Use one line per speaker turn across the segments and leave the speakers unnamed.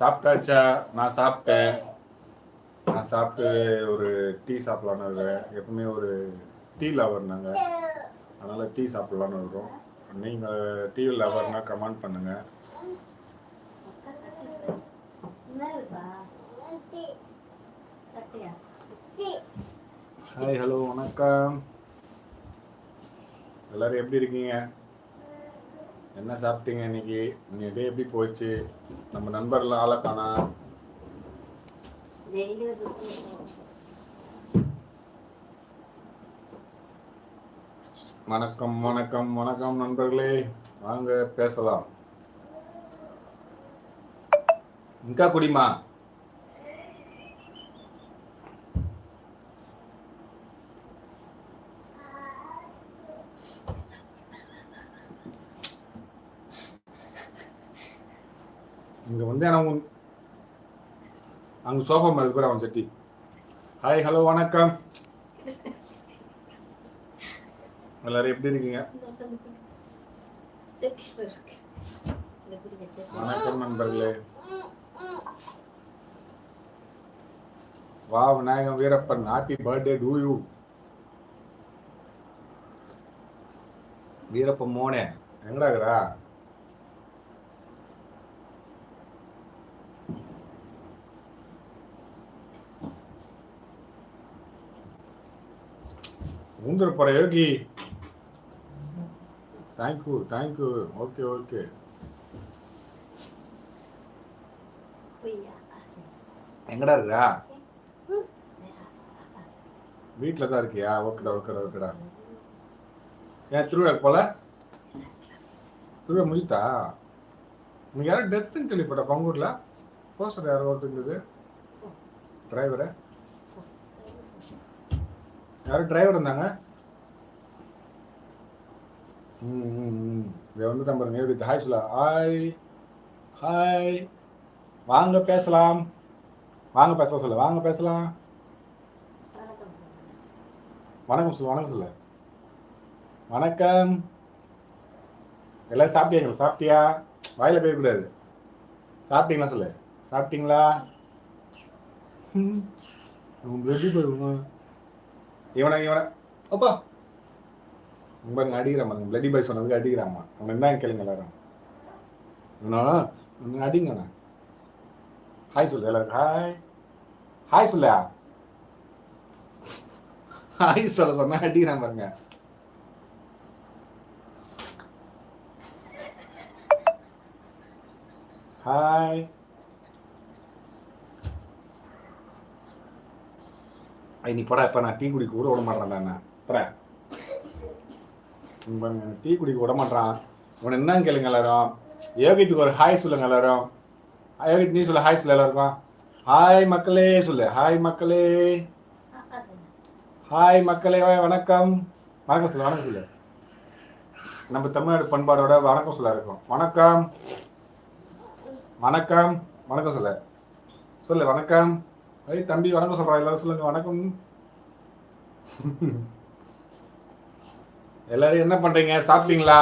சாப்பிட்டாச்சா நான் சாப்பிட்டேன் நான் சாப்பிட்டு ஒரு டீ சாப்பிட்லான்னு இருக்கேன் எப்பவுமே ஒரு டீ லவர் நாங்கள் அதனால் டீ சாப்பிட்லான்னு இருக்கிறோம் நீங்கள் டீ லவர்னால் கமெண்ட் பண்ணுங்கள் ஹாய் ஹலோ வணக்கம் எல்லாரும் எப்படி இருக்கீங்க என்ன சாப்பிட்டீங்க இன்னைக்கு இன்னைக்கு டே எப்படி போச்சு நம்ம நண்பர்லாம் ஆளை காணா வணக்கம் வணக்கம் வணக்கம் நண்பர்களே வாங்க பேசலாம் இங்கா குடிமா இங்கே வந்து அவன் அங்கே சோஃபா மாதிரி பேர் அவன் செட்டி ஹாய் ஹலோ வணக்கம் எல்லாரும் எப்படி இருக்கீங்க வணக்கம் நண்பர்களே வா Vinayagam Veerappan happy birthday to you Veerappan மோனே எங்கடாக்குறா போற Yogi thank you thank you okay okay எங்கடா இருக்கா வீட்டில் தான் இருக்கியா ஓகேடா ஓகேடா ஓகேடா ஏன் திருவிழா போல திருவிழா முடித்தா நீங்கள் யாரும் டெத்துன்னு கேள்விப்பட்டா பங்கூரில் போஸ்டர் யாரோ ஒருத்தருந்தது டிரைவரை யாரும் டிரைவர் இருந்தாங்க வந்து இரநூத்தம்பது நேருக்கு ஹாய் சொல்லா ஹாய் ஹாய் வாங்க பேசலாம் வாங்க பேச சொல்ல வாங்க பேசலாம் வணக்கம் சொல்லு வணக்கம் சொல்லு வணக்கம் எல்லாம் சாப்பிட்டீங்களா சாப்பிட்டியா வாயில் போயக்கூடாது சாப்பிட்டீங்களா சொல்லு சாப்பிட்டீங்களா உங்களுக்கு எப்படி போயிருக்கணும் இவனை இவனை அப்பா உங்களுக்கு அடிக்கிறான் பாருங்க பிளடி பாய் சொன்னதுக்கு அடிக்கிறாம்மா அவன் என்ன கேளுங்க எல்லாரும் நான் அடிங்கண்ணா ஹாய் சொல்லு எல்லாருக்கும் ஹாய் ஹாய் சொல்ல ஹாய் சொல்ல சொன்னா அடிக்கிறான் பாருங்க ஹாய் இன்னைக்கு நீ படா இப்போ நான் டீ குடிக்க கூட விட மாட்டேன் நான் படா டீ குடிக்க விட மாட்டான் இவன் என்ன கேளுங்க எல்லாரும் யோகித்துக்கு ஒரு ஹாய் சொல்லுங்க எல்லாரும் யோகித் நீ சொல்லு ஹாய் சொல்ல எல்லாருக்கும் ஹாய் மக்களே சொல்லு ஹாய் மக்களே ஹாய் மக்களே வணக்கம் வணக்கம் சொல்லு வணக்கம் சொல்லு நம்ம தமிழ்நாடு பண்பாடோட வணக்கம் சொல்ல இருக்கும் வணக்கம் வணக்கம் வணக்கம் சொல்ல சொல்லு வணக்கம் ஐய் தம்பி வணக்கம் சொல்கிறா எல்லாரும் சொல்லுங்க வணக்கம் எல்லாரும் என்ன பண்றீங்க சாப்பிட்டீங்களா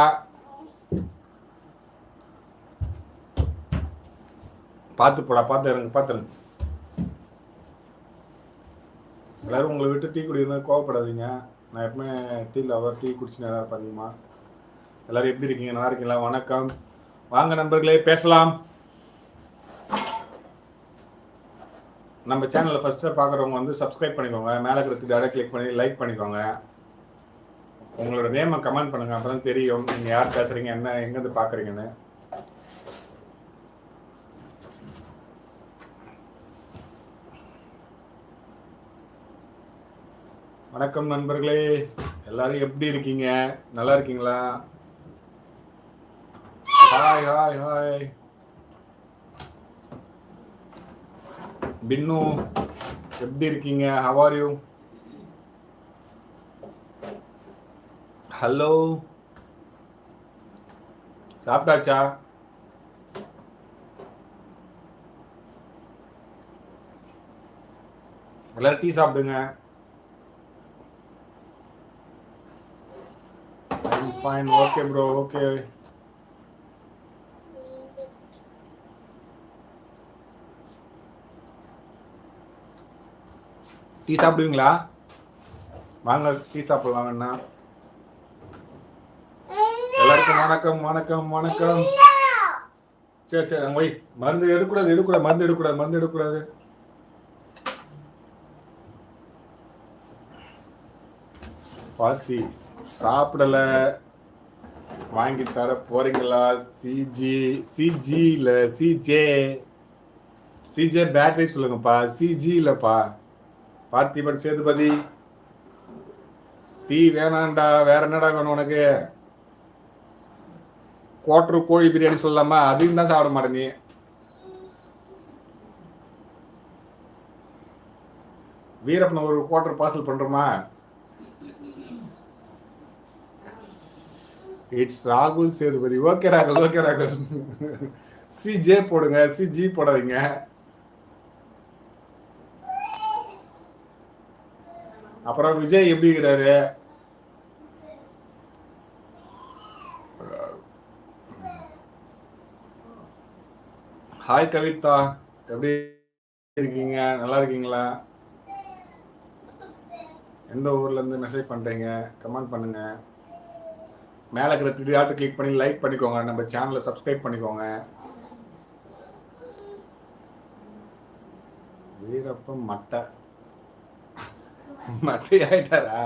பார்த்து போடா பார்த்து இருங்க பார்த்துருங்க எல்லாரும் உங்களை விட்டு டீ குடிக்கணும் கோவப்படாதீங்க நான் எப்பவுமே டீ லவர் டீ குடிச்சுன்னு எல்லாரும் பார்த்தீங்கம்மா எல்லாரும் எப்படி இருக்கீங்க நல்லா இருக்கீங்களா வணக்கம் வாங்க நண்பர்களே பேசலாம் நம்ம சேனலில் ஃபஸ்ட்டாக பார்க்குறவங்க வந்து சப்ஸ்கிரைப் பண்ணிக்கோங்க மேலே இருக்கிறதுக்கு டேரக்ட் கிளிக் பண்ணி லைக் பண்ணிக்கோங்க உங்களோட நேமை கமெண்ட் பண்ணுங்க அப்போ தான் தெரியும் நீங்கள் யார் பேசுறீங்க என்ன எங்கேருந்து பார்க்குறீங்கன்னு வணக்கம் நண்பர்களே எல்லாரும் எப்படி இருக்கீங்க நல்லா இருக்கீங்களா ஹாய் ஹாய் ஹாய் பின்னு எப்படி இருக்கீங்க ஹவ் ஆர் யூ ஹலோ சாப்பிட்டாச்சா எல்லாரும் டீ சாப்பிடுங்க fine okay bro okay tea சாப்பிடுவீங்களா வாங்க டீ சாப்பிடலாம் வேணா வணக்கம் வணக்கம் வணக்கம் சரி சரி அங்கே போய் மருந்து எடுக்கூடாது எடுக்கக்கூடாது மருந்து எடுக்கக்கூடாது மருந்து எடுக்கக்கூடாது பாத்தி சாப்பிடல வாங்கி தர போறீங்களா சிஜி இல்ல சிஜே சிஜே பேட்டரி சொல்லுங்கப்பா சிஜி இல்லைப்பா பட் சேதுபதி டீ வேணாண்டா வேற என்னடா வேணும் உனக்கு குவாட்டர் கோழி பிரியாணி சொல்லலாமா அதையும் தான் சாப்பிட மாட்டேன் நீ வீரப்பன ஒரு குவாட்டர் பார்சல் பண்றோமா இட்ஸ் ராகுல் சேதுபதி ஓகே ராகுல் ஓகே ராகுல் சி ஜே போடுங்க சி ஜி போடாதீங்க அப்புறம் விஜய் எப்படி இருக்கிறாரு ஹாய் கவிதா எப்படி இருக்கீங்க நல்லா இருக்கீங்களா எந்த ஊர்லேருந்து மெசேஜ் பண்ணுறீங்க கமெண்ட் பண்ணுங்கள் மேலே இருக்கிற த்ரீ ஆட்டு கிளிக் பண்ணி லைக் பண்ணிக்கோங்க நம்ம சேனலை சப்ஸ்கிரைப் பண்ணிக்கோங்க வீரப்பம் மட்டை மட்டை ஆயிட்டாரா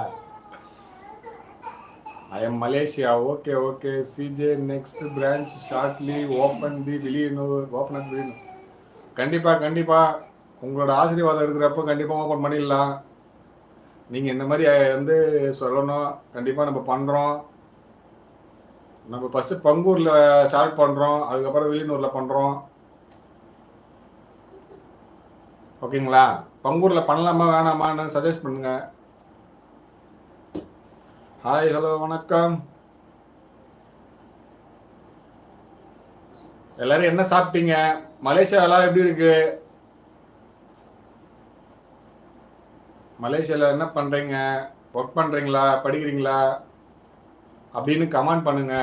I am Malaysia okay okay CJ next branch shortly open the விலியனோ ஓப்பன் அப் விலியனோ கண்டிப்பாக கண்டிப்பாக உங்களோட ஆசீர்வாதம் இருக்கிறப்போ கண்டிப்பாக ஓப்பன் பண்ணிடலாம் நீங்கள் இந்த மாதிரி வந்து சொல்லணும் கண்டிப்பாக நம்ம பண்ணுறோம் நம்ம ஃபஸ்ட்டு பங்கூரில் ஸ்டார்ட் பண்ணுறோம் அதுக்கப்புறம் வில்லியனூரில் பண்ணுறோம் ஓகேங்களா பங்கூரில் பண்ணலாமா வேணாமான்னு சஜஸ்ட் பண்ணுங்கள் ஹாய் ஹலோ வணக்கம் எல்லாரும் என்ன சாப்பிட்டீங்க மலேசியாலாம் எப்படி இருக்கு மலேசியாவில் என்ன பண்ணுறீங்க ஒர்க் பண்ணுறீங்களா படிக்கிறீங்களா அப்படின்னு கமெண்ட் பண்ணுங்க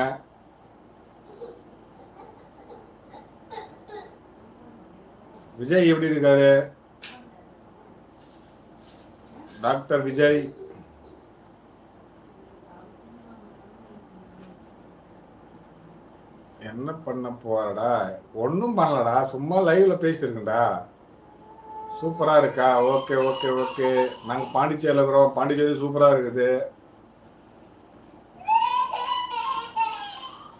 விஜய் எப்படி இருக்காரு டாக்டர் விஜய் என்ன பண்ண போறடா ஒன்றும் பண்ணலடா சும்மா லைவ்ல பேசியிருக்கேன்டா சூப்பராக இருக்கா ஓகே ஓகே ஓகே நாங்கள் பாண்டிச்சேரியில் இருக்கிறோம் பாண்டிச்சேரி சூப்பராக இருக்குது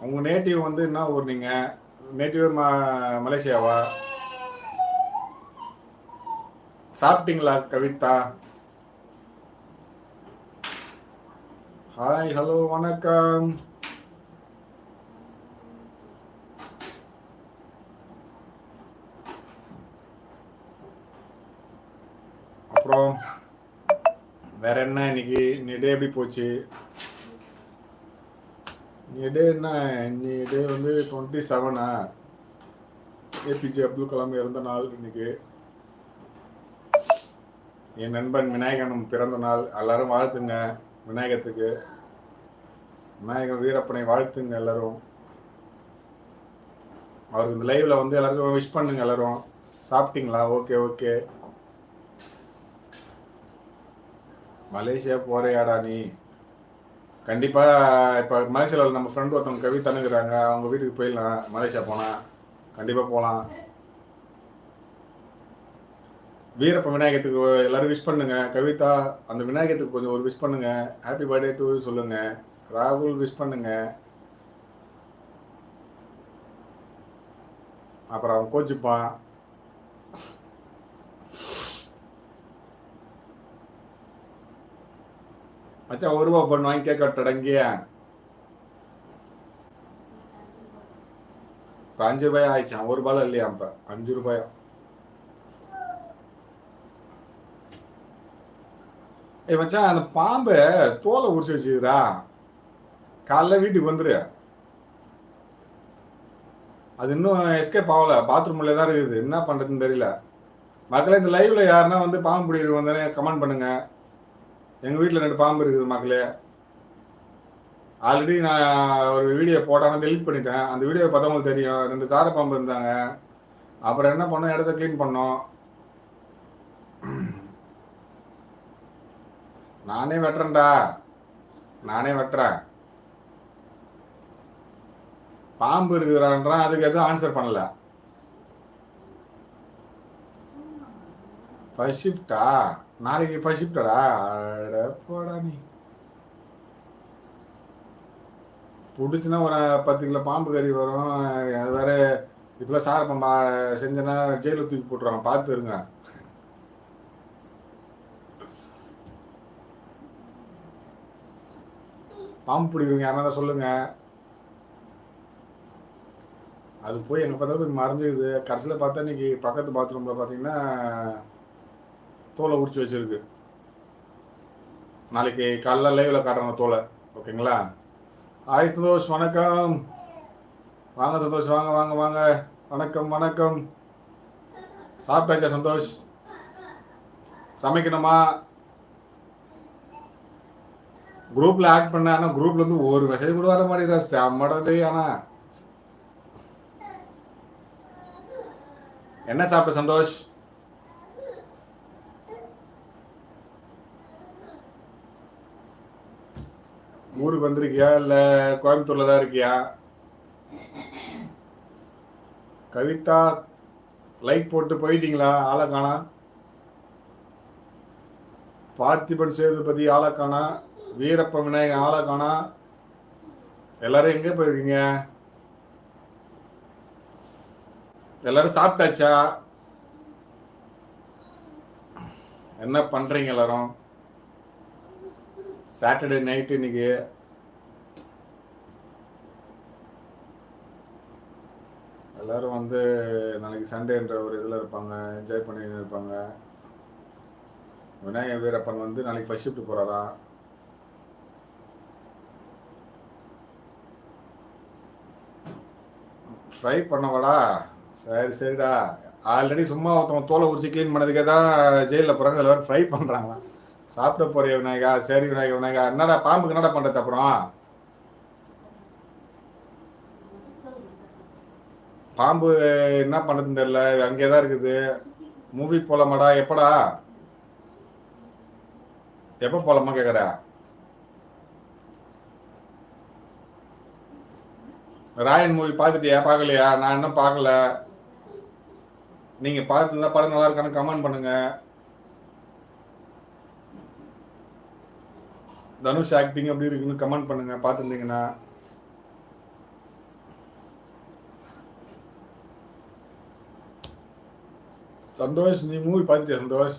உங்கள் நேட்டிவ் வந்து என்ன ஊர் நீங்கள் நேட்டிவ் ம மலேசியாவா சாப்பிட்டீங்களா கவிதா ஹாய் ஹலோ வணக்கம் அப்புறம் வேற என்ன இன்னைக்கு நெடே எப்படி போச்சு நெடே என்ன நெடே வந்து டுவெண்ட்டி செவனா ஏபிஜே அப்துல் கலாம் இறந்த நாள் இன்னைக்கு என் நண்பன் விநாயகனும் பிறந்த நாள் எல்லாரும் வாழ்த்துங்க விநாயகத்துக்கு விநாயகன் வீரப்பனை வாழ்த்துங்க எல்லாரும் அவருக்கு இந்த லைவில் வந்து எல்லாருக்கும் விஷ் பண்ணுங்க எல்லாரும் சாப்பிட்டீங்களா ஓகே ஓகே மலேசியா போறையாடா நீ கண்டிப்பாக இப்போ மலேசியாவில் நம்ம ஃப்ரெண்ட் ஒருத்தவங்க தண்ணுக்குறாங்க அவங்க வீட்டுக்கு போயிடலாம் மலேசியா போனா கண்டிப்பாக போகலாம் வீரப்ப விநாயகத்துக்கு எல்லோரும் விஷ் பண்ணுங்க கவிதா அந்த விநாயகத்துக்கு கொஞ்சம் ஒரு விஷ் பண்ணுங்கள் ஹாப்பி பர்த்டே டூ சொல்லுங்கள் ராகுல் விஷ் பண்ணுங்க அப்புறம் அவன் கோச்சிப்பான் அச்சா ஒரு ரூபா பண்ணு வாங்கி கேட்க தொடங்கிய இப்போ அஞ்சு ரூபாய் ஆயிடுச்சான் ஒரு ரூபாய் இல்லையா இப்போ அஞ்சு ரூபாயா ஏ மச்சான் அந்த பாம்பு தோலை உரிச்சு வச்சுக்கிறா காலைல வீட்டுக்கு வந்துரு அது இன்னும் எஸ்கேப் ஆகலை பாத்ரூம்ல தான் இருக்குது என்ன பண்ணுறதுன்னு தெரியல மக்களே இந்த லைவ்ல யாருன்னா வந்து பாம்பு பிடிக்கிறவங்க வந்தானே கமெண்ட் பண்ணுங்கள் எங்கள் வீட்டில் ரெண்டு பாம்பு இருக்குது மக்களே ஆல்ரெடி நான் ஒரு வீடியோ போட்டாலும் டெலிட் பண்ணிட்டேன் அந்த வீடியோ பார்த்தவங்களுக்கு தெரியும் ரெண்டு சார பாம்பு இருந்தாங்க அப்புறம் என்ன பண்ணோம் இடத்த க்ளீன் பண்ணோம் நானே வெட்டுறேன்டா நானே வெட்டுறேன் பாம்பு இருக்குறான்றான் அதுக்கு எதுவும் ஆன்சர் பண்ணல ஃபர்ஸ்ட் ஷிஃப்டா நாளைக்கு ஃபர்ஸ்ட் ஷிஃப்டடா போடா நீ பிடிச்சின்னா ஒரு பத்து கிலோ பாம்பு கறி வரும் அது வேற இப்பெல்லாம் சார் இப்போ செஞ்சேன்னா தூக்கி போட்டுருவாங்க பார்த்து இருங்க பாம்பு பிடிக்குங்க யாரா சொல்லுங்க அது போய் எங்கே பார்த்தாலும் போய் மறைஞ்சிக்குது கடைசியில் பார்த்தா இன்னைக்கு பக்கத்து பாத்ரூமில் பார்த்தீங்கன்னா தோலை உடிச்சு வச்சிருக்கு நாளைக்கு காலைல லைவ்ல காட்டுறாங்க தோலை ஓகேங்களா ஹாய் சந்தோஷ் வணக்கம் வாங்க சந்தோஷ் வாங்க வாங்க வாங்க வணக்கம் வணக்கம் சாப்பிட்டாச்சா சந்தோஷ் சமைக்கணுமா குரூப்பில் ஆட் பண்ண ஆனால் குரூப்லேருந்து ஒரு மெசேஜ் கூட வர மாட்டேங்கிறா செம்மடவே ஆனால் என்ன சாப்பிட்ட சந்தோஷ் ஊருக்கு வந்திருக்கியா இல்லை கோயம்புத்தூரில் தான் இருக்கியா கவிதா லைக் போட்டு போயிட்டீங்களா ஆளை காணா பார்த்திபன் சேதுபதி ஆளை காணா வீரப்ப விநாயகன் ஆளை காணா எல்லாரும் எங்கே போயிருக்கீங்க எல்லாரும் சாப்பிட்டாச்சா என்ன பண்ணுறீங்க எல்லாரும் சாட்டர்டே நைட்டு இன்னைக்கு எல்லோரும் வந்து நாளைக்கு சண்டேன்ற ஒரு இதில் இருப்பாங்க என்ஜாய் பண்ணிட்டு இருப்பாங்க விநாயக வீரப்பன் வந்து நாளைக்கு ஃபஸ்ட் ஷிஃப்ட் போகிறாராம் ஃப்ரை பண்ணவாடா சரி சரிடா ஆல்ரெடி சும்மா ஒருத்தவங்க தோலை உரிச்சு க்ளீன் பண்ணதுக்கே தான் ஜெயிலில் போகிறாங்க எல்லோரும் ஃப்ரை பண்ணுறாங்களா சாப்பிட போறிய விநாயகா சரி விநாயகா விநாயகா என்னடா பாம்புக்கு என்னடா பண்றது அப்புறம் பாம்பு என்ன பண்ணுறதுன்னு தெரில அங்கே தான் இருக்குது மூவி போகலாமாடா எப்படா எப்ப போகலாமா கேட்குற ராயன் மூவி பார்த்துட்டியா பார்க்கலையா நான் இன்னும் பார்க்கல நீங்கள் பார்த்துருந்தா படம் நல்லா இருக்கான்னு கமெண்ட் பண்ணுங்கள் தனுஷ் ஆக்டிங் அப்படி இருக்குன்னு கமெண்ட் பண்ணுங்க பார்த்துருந்தீங்கன்னா சந்தோஷ் நீ மூவி பார்த்துட்டியா சந்தோஷ்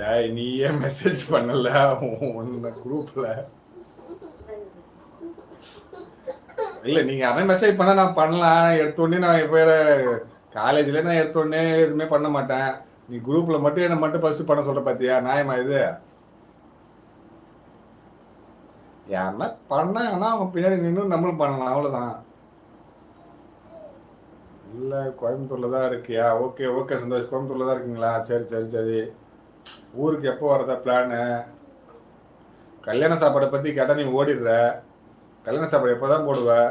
டேய் நீ ஏன் மெசேஜ் பண்ணல உன்ன குரூப்ல இல்ல நீங்க அவன் மெசேஜ் பண்ண நான் பண்ணலாம் எடுத்தோடனே நான் இப்போ காலேஜ்ல நான் எடுத்தோடனே எதுவுமே பண்ண மாட்டேன் நீ குரூப்பில் மட்டும் என்ன மட்டும் ஃபஸ்ட்டு பண்ண சொல்ற பாத்தியா நியாயமா இது யாருன்னா பண்ணாங்கன்னா அவங்க பின்னாடி நின்று நம்மளும் பண்ணலாம் அவ்வளோதான் இல்லை கோயம்புத்தூரில் தான் இருக்கியா ஓகே ஓகே சந்தோஷ் கோயம்புத்தூரில் தான் இருக்கீங்களா சரி சரி சரி ஊருக்கு எப்போ வரதா பிளானு கல்யாண சாப்பாடை பற்றி கேட்டால் நீ ஓடிடுற கல்யாண சாப்பாடு எப்போ தான் போடுவேன்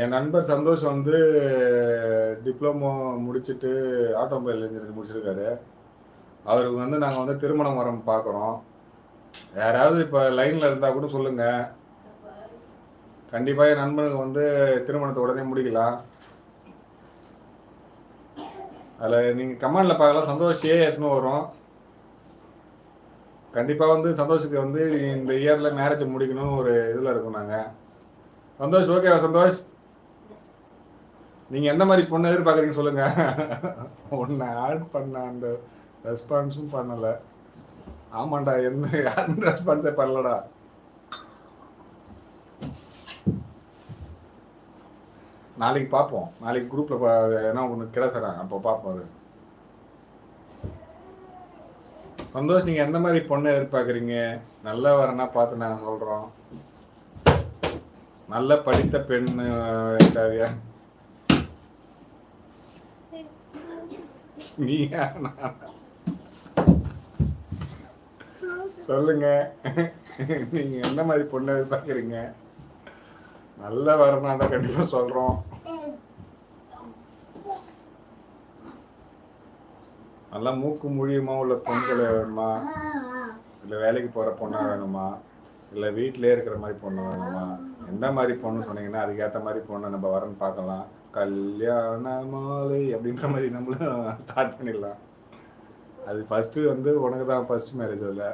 என் நண்பர் சந்தோஷ் வந்து டிப்ளமோ முடிச்சுட்டு ஆட்டோமொபைல் இன்ஜினியரிங் முடிச்சிருக்காரு அவருக்கு வந்து நாங்கள் வந்து திருமணம் வரம் பார்க்குறோம் யாராவது இப்போ லைனில் இருந்தால் கூட சொல்லுங்கள் கண்டிப்பாக என் நண்பனுக்கு வந்து திருமணத்தை உடனே முடிக்கலாம் அதில் நீங்கள் கமாண்டில் பார்க்கலாம் சந்தோஷ் ஏஎஸ்னு வரும் கண்டிப்பாக வந்து சந்தோஷத்துக்கு வந்து இந்த இயரில் மேரேஜ் முடிக்கணும் ஒரு இதில் இருக்கும் நாங்கள் சந்தோஷ் ஓகேவா சந்தோஷ் நீங்கள் எந்த மாதிரி பொண்ணு எதிர்பார்க்குறீங்க சொல்லுங்கள் ஒன்னு ஆட் பண்ண அந்த ரெஸ்பான்ஸும் பண்ணலை ஆமாண்டா என்ன ரெஸ்பான்ஸே பண்ணலடா நாளைக்கு பார்ப்போம் நாளைக்கு குரூப்பில் ஏன்னா ஒன்று கிடச்சுறாங்க அப்போ பார்ப்போம் சந்தோஷ் நீங்கள் எந்த மாதிரி பொண்ணு எதிர்பார்க்குறீங்க நல்ல வரனா பார்த்து நாங்கள் சொல்கிறோம் நல்ல படித்த பெண் தேவையா நீ சொல்லுங்க நீங்க என்ன மாதிரி பொண்ணு எதிர்பார்க்குறீங்க நல்ல வரணும் கண்டிப்பா சொல்றோம் நல்லா மூக்கு மூழியமா உள்ள பொண்களை வேணுமா இல்ல வேலைக்கு போற பொண்ணா வேணுமா இல்ல வீட்டிலே இருக்கிற மாதிரி பொண்ணு வேணுமா எந்த மாதிரி பொண்ணு சொன்னீங்கன்னா அதுக்கேற்ற மாதிரி பொண்ணு நம்ம வரன்னு பார்க்கலாம் கல்யாண மாலை அப்படின்ற மாதிரி நம்மளும் ஸ்டார்ட் பண்ணிடலாம் அது ஃபர்ஸ்ட் வந்து உனக்கு தான் ஃபர்ஸ்ட் மேரேஜ் இல்லை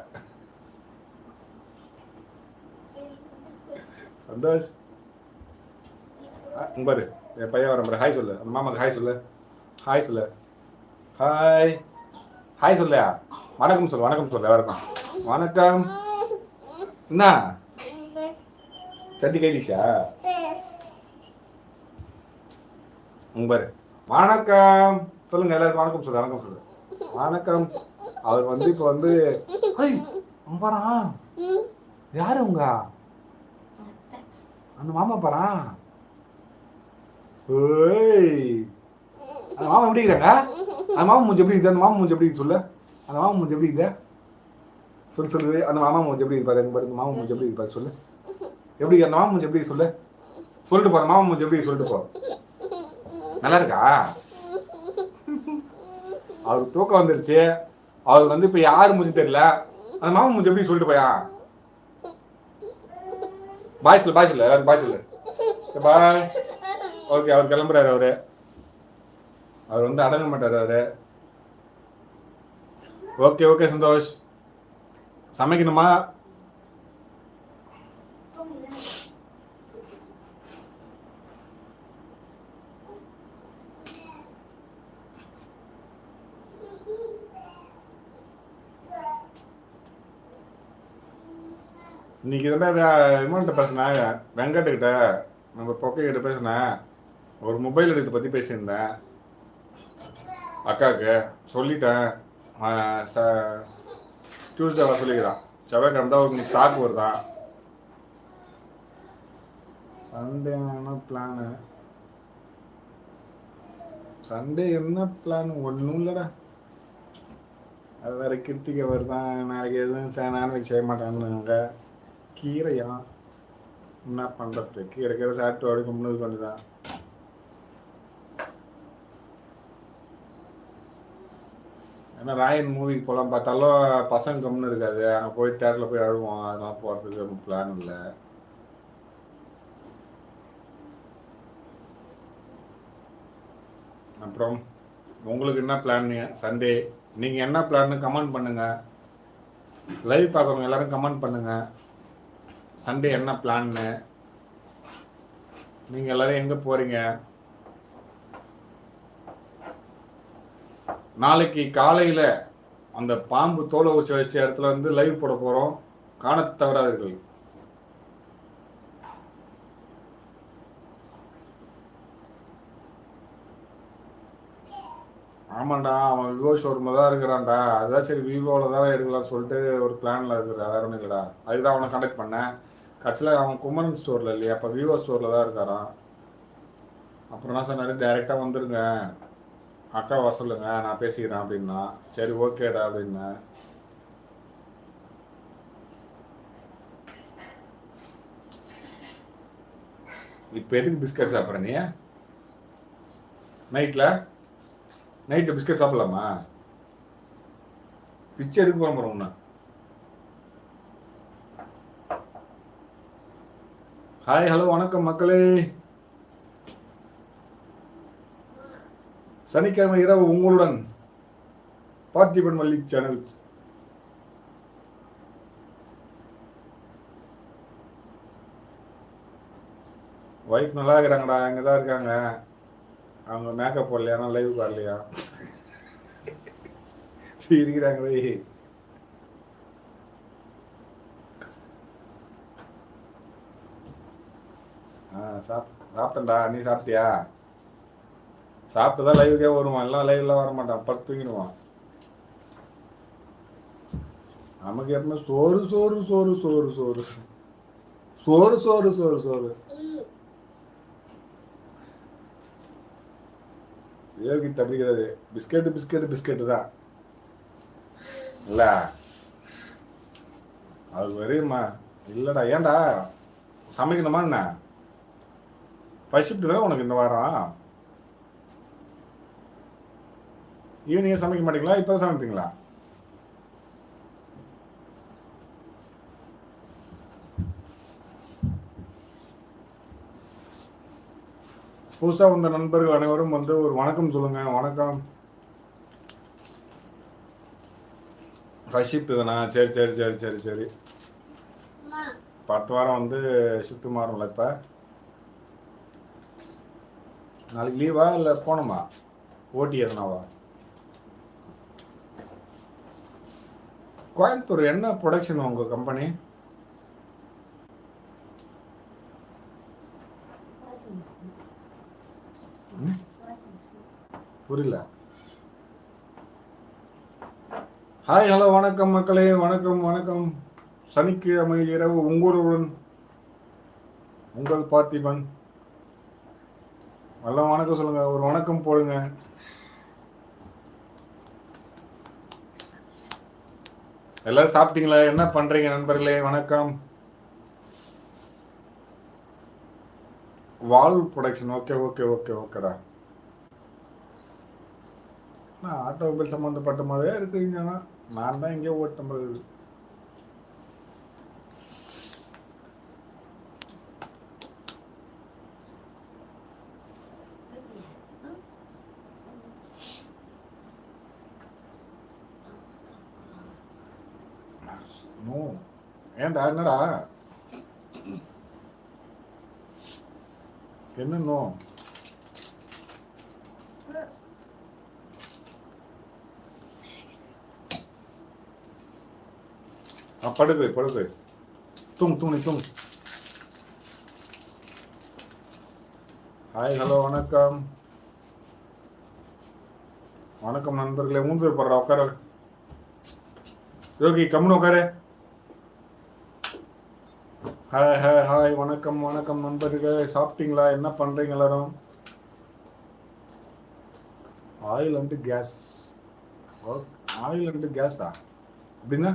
சந்தோஷ் பாரு என் பையன் வர ஹாய் சொல்லு அந்த மாமாக்கு ஹாய் சொல்லு ஹாய் சொல்லு ஹாய் ஹாய் சொல்லையா வணக்கம் சொல்லு வணக்கம் சொல்லு வணக்கம் வணக்கம் என்ன சட்டி கைலிஷா பாரு வணக்கம் சொல்லுங்க எல்லாரும் வணக்கம் சொல்லு வணக்கம் சொல்லு வணக்கம் அவர் வந்து இப்போ வந்து ஐய் யாரு உங்க அந்த மாமா பாரா அந்த மாமா எப்படி இருக்கா அந்த மாமா மூஞ்சி எப்படி இருக்குது அந்த மாமா மூஞ்சி எப்படி சொல்லு அந்த மாமா மூஞ்சி எப்படி இருக்குது சொல்லு சொல்லு அந்த மாமா மூஞ்சி எப்படி இருப்பாரு எங்க பாரு மாமா மூஞ்சி எப்படி இருப்பாரு சொல்லு எப்படி அந்த மாமா மூஞ்சி எப்படி சொல்லு சொல்லிட்டு போற மாமா மூஞ்சி எப்படி சொல்லிட்டு போ நல்லா இருக்கா அவர் தூக்கம் வந்துருச்சு அவர் வந்து இப்போ யாரு முடிஞ்சு தெரியல அந்த மாமா முடிஞ்சு எப்படி சொல்லிட்டு போயா பாய் சொல்லு பாய் சொல்லு எல்லாரும் பாய் பாய் ஓகே அவர் கிளம்புறாரு அவரு அவர் வந்து அடங்க மாட்டார் அவரு ஓகே ஓகே சந்தோஷ் சமைக்கணுமா இன்னைக்கு இருந்தால் விமான்கிட்ட பேசினேன் வெங்கட்டுக்கிட்ட நம்ம பொக்கைக்கிட்ட பேசினேன் ஒரு மொபைல் எடுத்து பற்றி பேசியிருந்தேன் அக்காவுக்கு சொல்லிட்டேன் ச டியூஸ்டே வர சொல்லிக்கிறான் செவ்வாய்க்கிழமை தான் ஒரு ஸ்டாக் வருதான் சண்டே என்ன பிளானு சண்டே என்ன பிளான் ஒன்றும் இல்லைடா அது வேற கிருத்திகை வருதான் நாளைக்கு எதுவும் நான்வெஜ் செய்ய மாட்டானுங்க கீரையா என்ன பண்றது கீரை கீரை சாப்பிட்டு அப்படி கும்பிடுது ஏன்னா ராயன் மூவிக்கு போகலாம் பார்த்தாலும் பசங்க கம்னு இருக்காது அங்கே போய் தேட்டரில் போய் அழுவோம் அதெல்லாம் போகிறதுக்கு பிளான் இல்லை அப்புறம் உங்களுக்கு என்ன பிளான் சண்டே நீங்கள் என்ன பிளான்னு கமெண்ட் பண்ணுங்கள் லைவ் பார்க்குறவங்க எல்லோரும் கமெண்ட் பண்ணுங்கள் சண்டே என்ன பிளான்னு நீங்கள் எல்லோரும் எங்கே போகிறீங்க நாளைக்கு காலையில் அந்த பாம்பு தோலை உச்ச வச்ச இடத்துல வந்து லைவ் போட போகிறோம் காண தவறாதீர்கள் ஆமாண்டா அவன் விவோ ஷோரூம் தான் இருக்கிறான்டா அதுதான் சரி விவோவில் தான் எடுக்கலாம்னு சொல்லிட்டு ஒரு பிளான்ல இருக்கிறா வேற ஒன்றும் இல்லைடா அவனை கண்டக்ட் பண்ணேன் கடைசியில் அவன் குமரன் ஸ்டோரில் இல்லையா அப்போ விவோ ஸ்டோரில் தான் இருக்காராம் அப்புறம் என்ன சொன்னார் டேரெக்டாக வந்துடுங்க அக்கா வர சொல்லுங்க நான் பேசிக்கிறேன் அப்படின்னா சரி ஓகேடா அப்படின்னா இப்போ எதுக்கு பிஸ்கட் சாப்பிட்ற நீ நைட்டில் நைட்டு பிஸ்கட் சாப்பிட்லாமா பிச்சை எடுக்க போகிறோம் ஒன்று ஹாய் ஹலோ வணக்கம் மக்களே சனிக்கிழமை இரவு உங்களுடன் பார்த்திபன் மல்லி சேனல்ஸ் ஒய்ஃப் நல்லா இருக்கிறாங்கடா இங்கே தான் இருக்காங்க அவங்க மேக்கப் போடலையா லைவ் பார்லையா சரி இருக்கிறாங்களே சாப் சாப்பிட்டேன்டா நீ சாப்பிட்டியா சாப்பிட்டுதான் லைவுக்கே வருவான் எல்லாம் லைவ்லாம் வர மாட்டான் பத்து தூங்கிடுவான் நமக்கு எப்பவுமே சோறு சோறு சோறு சோறு சோறு சோறு சோறு சோறு சோறு யோகி தப்பிக்கிறது பிஸ்கட் பிஸ்கெட்டு பிஸ்கெட்டு பிஸ்கெட்டு தான் இல்ல அது வரையுமா இல்லடா ஏன்டா சமைக்கணுமா என்ன ஃபைவ் ஷிஃப்ட் தானே உனக்கு இந்த வாரம் ஈவினிங்கே சமைக்க மாட்டீங்களா இப்போ தான் சமைப்பீங்களா புதுசாக வந்த நண்பர்கள் அனைவரும் வந்து ஒரு வணக்கம் சொல்லுங்கள் வணக்கம் ஃபைவ் ஷிஃப்ட் தானா சரி சரி சரி சரி சரி பத்து வாரம் வந்து ஷிஃப்ட் மாறும்ல இப்போ நாளைக்கு லீவா இல்லை போனோமா ஓட்டி ஏறினாவா கோயம்புத்தூர் என்ன ப்ரொடக்ஷன் உங்கள் கம்பெனி புரியல ஹாய் ஹலோ வணக்கம் மக்களே வணக்கம் வணக்கம் சனிக்கிழமை இரவு உங்களுடன் உங்கள் பார்த்திபன் நல்ல வணக்கம் சொல்லுங்க ஒரு வணக்கம் போடுங்க எல்லாரும் சாப்பிட்டீங்களா என்ன பண்றீங்க நண்பர்களே வணக்கம் wall production okay okay okay ஓகேடா ஆட்டோமொபைல் சம்மந்தப்பட்ட மாதிரியே இருக்கிறீங்கன்னா நான் தான் இங்கே போது ஏன்டா என்னடா என்னன்னோ हाँ पढ़ गए पढ़ गए तुम ஹாய் ஹலோ வணக்கம் வணக்கம் நண்பர்களே மூன்று படுறா உட்கார யோகி கம்முன்னு உட்காரு ஹாய் ஹாய் ஹாய் வணக்கம் வணக்கம் நண்பர்களே சாப்பிட்டீங்களா என்ன பண்ணுறீங்க எல்லாரும் oil and gas oil and கேஸா அப்படின்னா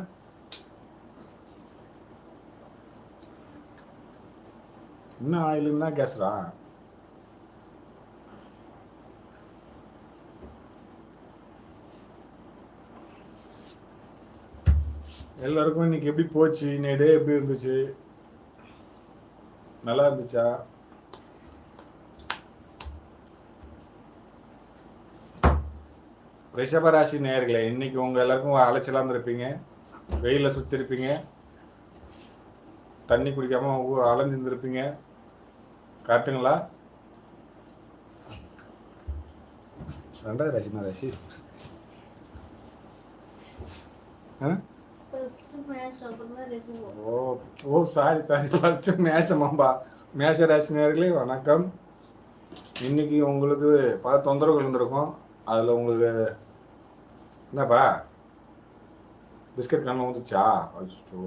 என்ன ஆயிலுன்னா கேஸ்ரா எல்லாருக்கும் இன்னைக்கு எப்படி போச்சு இன்னைக்கு டே எப்படி இருந்துச்சு நல்லா இருந்துச்சா ரிஷபராசி நேர்களை இன்னைக்கு உங்கள் எல்லாருக்கும் அலைச்சலாக இருப்பீங்க வெயிலில் இருப்பீங்க தண்ணி குடிக்காமல் அலைஞ்சிருந்துருப்பீங்க காட்டுங்களா ரெண்டாவது ராசிமா ராசி ஆ ஓ ஓ சாரி சாரி ஃபஸ்ட்டு மேட்சமாம்பா மேஷ ராசினியர்களே வணக்கம் இன்னைக்கு உங்களுக்கு பல தொந்தரவுகள் இருந்திருக்கும் அதில் உங்களுக்கு என்னப்பா பிஸ்கட் கண்ணு வந்துச்சா அச்சோ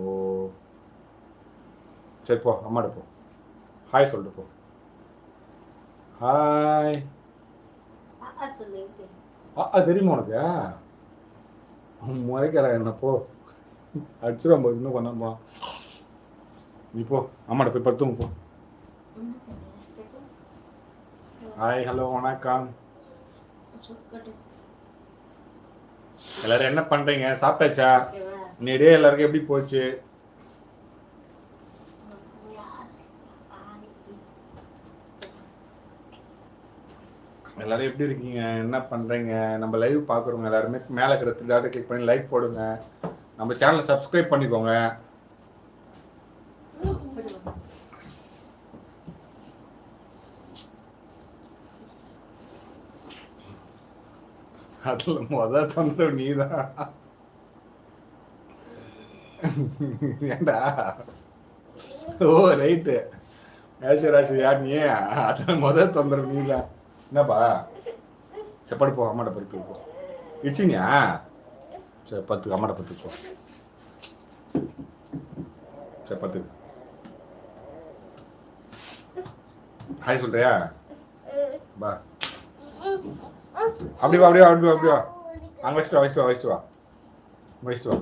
சரி போ அம்மாட்ட போ ஹாய் சொல்லிட்டு போ ஹாய் ஆ தெரியுமா உனக்கு முறைக்கிறாங்க என்ன போ அடிச்சிடும் போது இன்னும் கொஞ்சம் போகலாம் நீ போ ஆமாடா போய் படுத்துங்க போ ஹாய் ஹலோ வணக்கம் எல்லாரும் என்ன பண்றீங்க சாப்பிட்டாச்சா நீ எல்லாருக்கும் எப்படி போச்சு எல்லாரும் எப்படி இருக்கீங்க என்ன பண்ணுறீங்க நம்ம லைவ் பார்க்குறோங்க எல்லாருமே மேலே இருக்கிற த்ரீ டாட்டை கிளிக் பண்ணி லைக் போடுங்க நம்ம சேனலை சப்ஸ்கிரைப் பண்ணிக்கோங்க அதில் மொத தொந்தரவு நீ ஏண்டா ஓ ரைட்டு ராசி யார் நீ அதில் மொத தொந்தரவு நீ என்னப்பா செப்பாடு போ அம்மாட்ட பருப்பு போ இடிச்சினியா சரி பத்து அம்மாட்ட பத்து சரி பத்து ஹாய் சொல்றியா பா அப்படி வா அப்படியே வா அப்படி வா அங்கே வச்சுட்டு வா வச்சுட்டு வா வச்சுட்டு வா வச்சுட்டு வா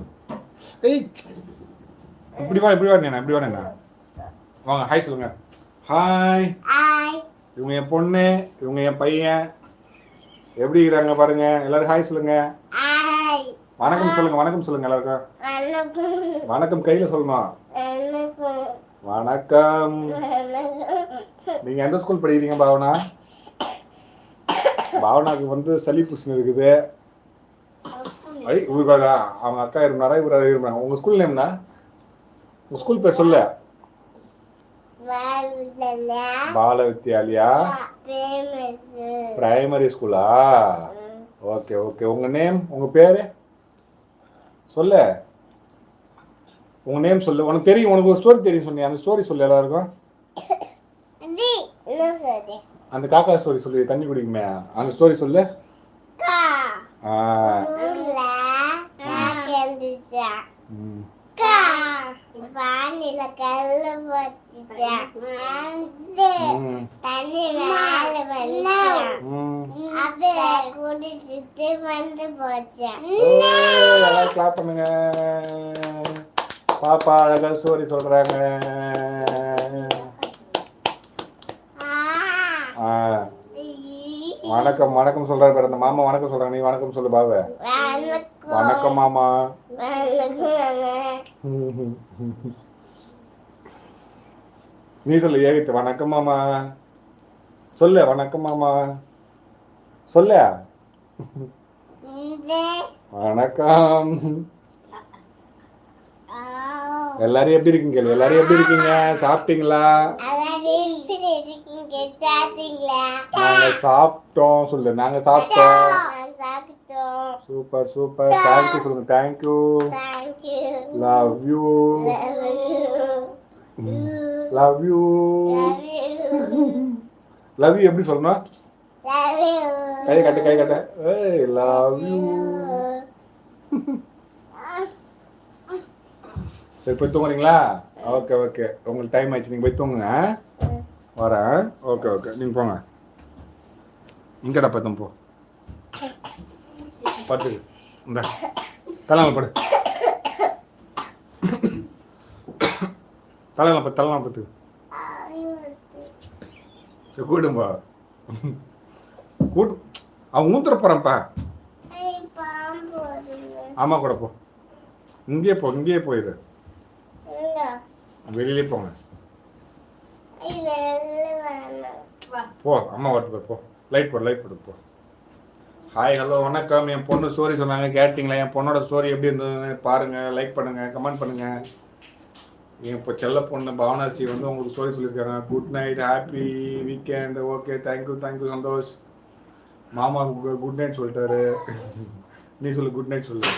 ஏய் இப்படி வா இப்படி வா நேண்ணா இப்படி வா நேண்ணா வாங்க ஹாய் சொல்லுங்க ஹாய் இவங்க என் பொண்ணு இவங்க என் பையன் எப்படி இருக்கிறாங்க பாருங்க எல்லாரும் ஹாய் சொல்லுங்க வணக்கம் சொல்லுங்க வணக்கம் சொல்லுங்க
எல்லாருக்கும் வணக்கம் கையில சொல்லணும்
வணக்கம் நீங்க எந்த ஸ்கூல் படிக்கிறீங்க பாவனா பாவனாக்கு வந்து சளி பூசணி இருக்குது ஐ அவங்க அக்கா இருந்தாரா இவர் அதை இருந்தாங்க உங்க ஸ்கூல் நேம்னா உங்க ஸ்கூல் பேர் சொல்லு பால வித்யாலயா பிரைமரி ஸ்கூலா ஓகே ஓகே உங்க நேம் உங்க பேரு சொல்ல உன் நேம் சொல்லு உனக்கு தெரியும் உனக்கு ஒரு ஸ்டோரி தெரியும் சொன்னி அந்த ஸ்டோரி சொல்லு எல்லாருக்கும் அந்த காக்கா ஸ்டோரி சொல்லு தண்ணி குடிக்குமே அந்த ஸ்டோரி சொல்லு ஆ
பாப்பா
அழகா ஸ்டோரி சொல்றாங்க வணக்கம் வணக்கம் சொல்றாரு பாரு அந்த மாமா வணக்கம் சொல்றாங்க நீ வணக்கம் சொல்லு பாவை வணக்கம் மாமா நீ சொல்லு ஏகித்து வணக்கம் மாமா சொல்லு வணக்கம் மாமா சொல்லு வணக்கம் எல்லாரும் எப்படி இருக்கீங்க எல்லாரும் எப்படி இருக்கீங்க சாப்பிட்டீங்களா சாப்பிட்டோம் சொல்லு நாங்க சாப்பிட்டோம் சூப்பர் சூப்பர் தேங்க்யூ சொல்லுங்க you love you love you love you எப்படி சொல்லணும் கை கட்ட கை கட்ட ஏய் லவ் யூ சரி போய் தூங்குறீங்களா ஓகே ஓகே உங்களுக்கு டைம் ஆயிடுச்சு நீங்கள் போய் தூங்குங்க வரேன் ஓகே ஓகே நீங்கள் போங்க இங்கடா பார்த்தோம் போ பட்டு இந்த தலைமை படு தலைமை பத்து தலைமை பத்து சரி கூட்டும்பா கூட்டு அவன் ஊந்துட போகிறான்ப்பா அம்மா கூட போ இங்கேயே போ இங்கேயே போயிடு வெளியிலே போங்க போ அம்மா வரத்துக்கு போ லைட் போ லைட் போடு போ ஹாய் ஹலோ வணக்கம் என் பொண்ணு ஸ்டோரி சொன்னாங்க கேட்டிங்களா என் பொண்ணோட ஸ்டோரி எப்படி இருந்ததுன்னு பாருங்கள் லைக் பண்ணுங்கள் கமெண்ட் பண்ணுங்கள் என் இப்போ செல்ல பொண்ணு பவனாசி வந்து உங்களுக்கு ஸ்டோரி சொல்லியிருக்காங்க good night happy weekend okay thank you thank you Santhosh மாமா குட் நைட் சொல்லிட்டாரு நீ சொல்லு குட் நைட் சொல்லு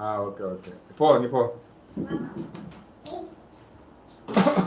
ஆ ஓகே ஓகே போ நீ போ